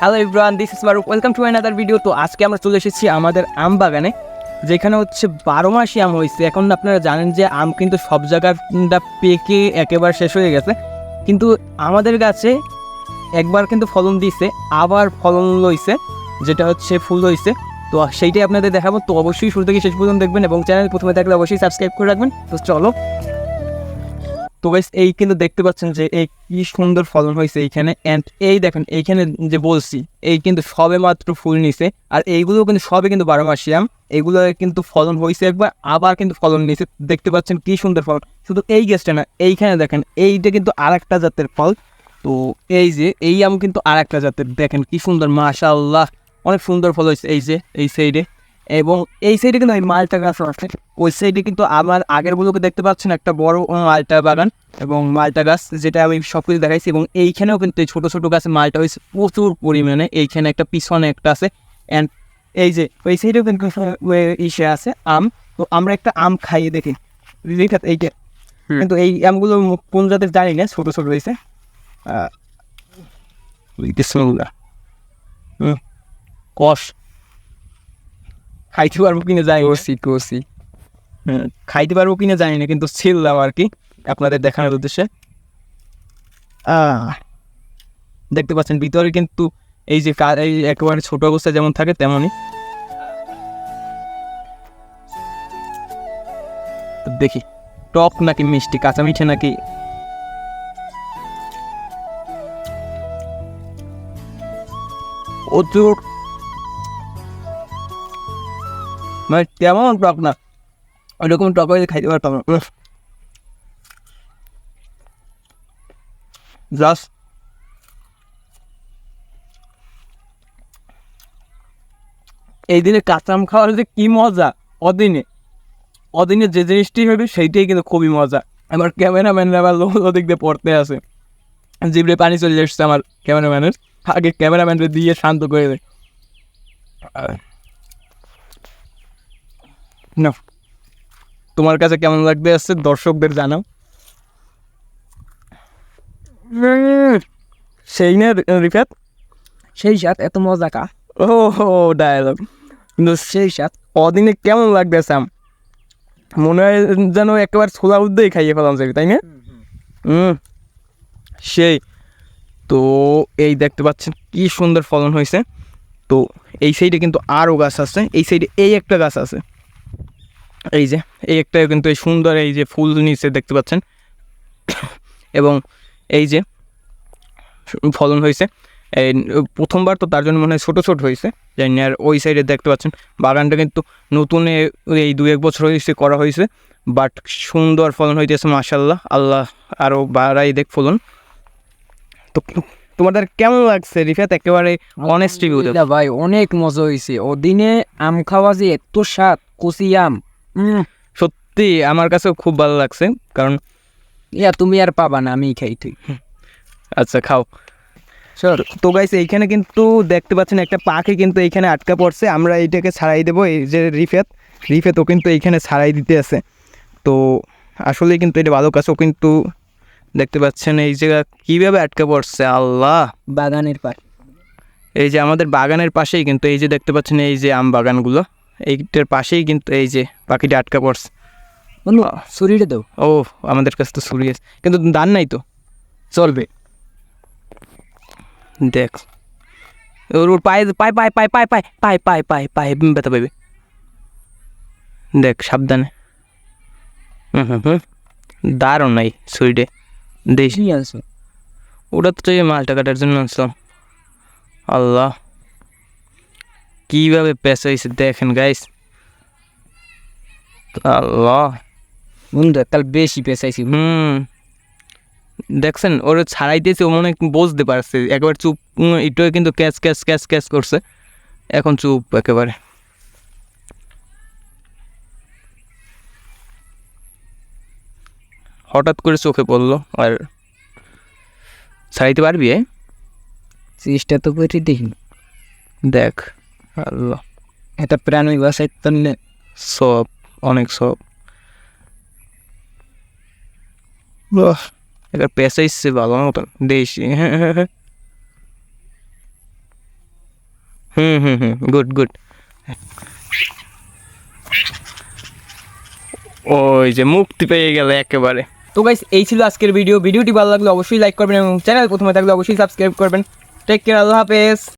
Hello everyone this is Maruf welcome to another video তো আজকে আমরা চলে এসেছি আমাদের আম বাগানে, যেখানে হচ্ছে বারো মাসই আম হয়েছে। এখন আপনারা জানেন যে আম কিন্তু সব জায়গাটা পেকে একেবারে শেষ হয়ে গেছে। কিন্তু আমাদের গাছে একবার কিন্তু ফলন দিছে আবার ফলন লইছে, যেটা হচ্ছে ফুল হয়েছে। তো সেইটাই আপনাদের দেখাবো। তো অবশ্যই শুরু থেকে শেষ পর্যন্ত দেখবেন এবং চ্যানেল প্রথমে থাকলে অবশ্যই সাবস্ক্রাইব করে রাখবেন। তো চলো তো গাইস এই কিন্তু দেখতে পাচ্ছেন যে এই কি সুন্দর ফলন হয়েছে এইখানে। অ্যান্ড এই দেখেন, এইখানে যে বলছি, এই কিন্তু সবে মাত্র ফুল নিছে। আর এইগুলো কিন্তু সবে কিন্তু বারো মাসি আম এইগুলো কিন্তু ফলন হয়েছে একবার, আবার কিন্তু ফলন নিছে। দেখতে পাচ্ছেন কি সুন্দর ফলন। শুধু এই গাছটা না, এইখানে দেখেন, এইটা কিন্তু আর একটা জাতের ফল। তো এই যে, এই আম কিন্তু আর একটা জাতের। দেখেন কি সুন্দর, মাশাআল্লাহ। অনেক সুন্দর ফল হয়েছে এই যে, এই সাইডে এবং এই সাইডে কিন্তু এই মালটা গাছ আছে। ওই সাইডে কিন্তু আমার আগেরগুলোকে দেখতে পাচ্ছেন একটা বড় মালটা বাগান এবং মালটা গাছ যেটা আমি সব কিছু দেখাইছি এবং এইখানেও কিন্তু এই ছোটো ছোটো গাছে মালটা হয়েছে প্রচুর পরিমাণে। এইখানে একটা পিছনে একটা আছে অ্যান্ড এই যে ওই সাইডেও কিন্তু ইসে আছে আম। তো আমরা একটা আম খাইয়ে দেখি। এইটা কিন্তু এই আমগুলো কোন জাতের জানি না ছোটো ছোটো হয়েছে। কষ। খাইতে পারব কিনা যাই কোসি কোসি হুম, খাইতে পারব কিনা জানি না কিন্তু ছিলাম আর কি আপনাদের দেখানোর উদ্দেশ্যে। দেখতে পাচ্ছেন ভিতরে কিন্তু এই যে এই একেবারে ছোট অবস্থায় যেমন থাকে তেমনই। দেখি টক নাকি মিষ্টি কাঁচা মিঠে নাকি? প্রচুর মানে তেমন টক না। ওইরকম টক হয়ে খাইতে পারতাম না। জাস্ট এই দিনে কাঁচা আম খাওয়ার যে কি মজা, অদিনে। অদিনে যে জিনিসটি হবে সেইটাই কিন্তু খুবই মজা। আমার ক্যামেরাম্যানরা আবার ওদিক দিয়ে পড়তে আছে জিবরে পানি চলে এসছে আমার ক্যামেরাম্যানের আগে ক্যামেরাম্যানকে দিয়ে শান্ত করে দেয়। না। তোমার কাছে কেমন লাগতে আসছে? দর্শকদের জানাও। সেই না রিফাত? সেই সাথ এত মজা কা। ও ডায়লগ কিন্তু সেই সাথ অদিনে কেমন লাগবে আম? মনে হয় যেন একেবারে ছোলা উদ্দেই খাইয়ে ফেলাম যাবে তাই না? হুম সেই। তো এই দেখতে পাচ্ছেন কি সুন্দর ফলন হয়েছে। তো এই সাইডে কিন্তু আরও গাছ আছে এই সাইডে এই একটা গাছ আছে। এই যে এই একটা কিন্তু এই সুন্দর এই যে ফুল নিচে দেখতে পাচ্ছেন। এবং এই যে ফলন হয়েছে। এই প্রথমবার তো তার জন্য মনে হয় ছোটো ছোটো হয়েছে। জানি আর ওই সাইডে দেখতে পাচ্ছেন বাগানটা কিন্তু নতুন এই দু এক বছর হয়েছে করা হয়েছে। বাট সুন্দর ফলন হইতেছে মাসাল্লাহ আল্লাহ আরও বাড়াই দেখ ফলন। তো তোমাদের কেমন লাগছে রিফাত? একেবারে অনেস্ট রিভিউ ভাই অনেক মজা হয়েছে ও দিনে আম খাওয়া যে এত স্বাদ কচি আম সত্যি আমার কাছেও খুব ভালো লাগছে কারণ ইয়া তুমি আর পাবা না আমি খাই তুই আচ্ছা খাও। চল তো গাইছে এইখানে কিন্তু দেখতে পাচ্ছেন একটা পাখি কিন্তু এইখানে আটকা পড়ছে আমরা এইটাকে ছাড়াই দেবো এই যে রিফেত রিফেত ও কিন্তু এইখানে ছাড়াই দিতে আছে। তো আসলে কিন্তু এটা ভালো কাজ ও কিন্তু দেখতে পাচ্ছেন এই জায়গা কীভাবে আটকা পড়ছে আল্লাহ! বাগানের পাশ। এই যে আমাদের বাগানের পাশেই কিন্তু এই যে দেখতে পাচ্ছেন এই যে আম বাগানগুলো। এইটার পাশেই কিন্তু এই যে পাখিটা আটকা পড়ছে বন্ধু শরীরে দাও ও আমাদের কাছে তো ছুরি আছে কিন্তু দান নাই তো চলবে দেখ ওর ওর পায়ে পায়ে পায়ে পায়ে পায়ে পায়ে পায়ে পায়ে পায়ে পায়ে ব্যথা পাইবে দেখ সাবধানে হুম হুম হুম দারুণ নাই সুইডে দেশ আনছো ওটা তো মালটা কাটার জন্য আনছিলাম আল্লাহ কীভাবে পেঁচাইছে দেখেন গাইস আল্লাহ। বন্ধু কাল বেশি পেঁচাইছি হুম। দেখছেন ওরা ছাড়াইতেছে ও মনে বুঝতে পারছে। একবার চুপ একটু কিন্তু ক্যাচ ক্যাচ ক্যাচ ক্যাচ করছে। এখন চুপ একেবারে। হঠাৎ করে চোখে পড়ল আর ছাড়াইতে পারবি? চেষ্টা তো করে দেখি। দেখ। আল্লাহ এটা প্রাণী বাসায় তো সব অনেক সব। এবার পেঁচাইছে ভালো মতন দেশি। হুম হুম হুম গুড গুড ওই যে মুক্তি পেয়ে গেল একেবারে। তো গাইস এই ছিল আজকের ভিডিও ভিডিওটি ভালো লাগলে অবশ্যই লাইক করবেন এবং চ্যানেল প্রথমে থাকলে অবশ্যই সাবস্ক্রাইব করবেন। টেক কেয়ার আল্লাহ হাফেজ।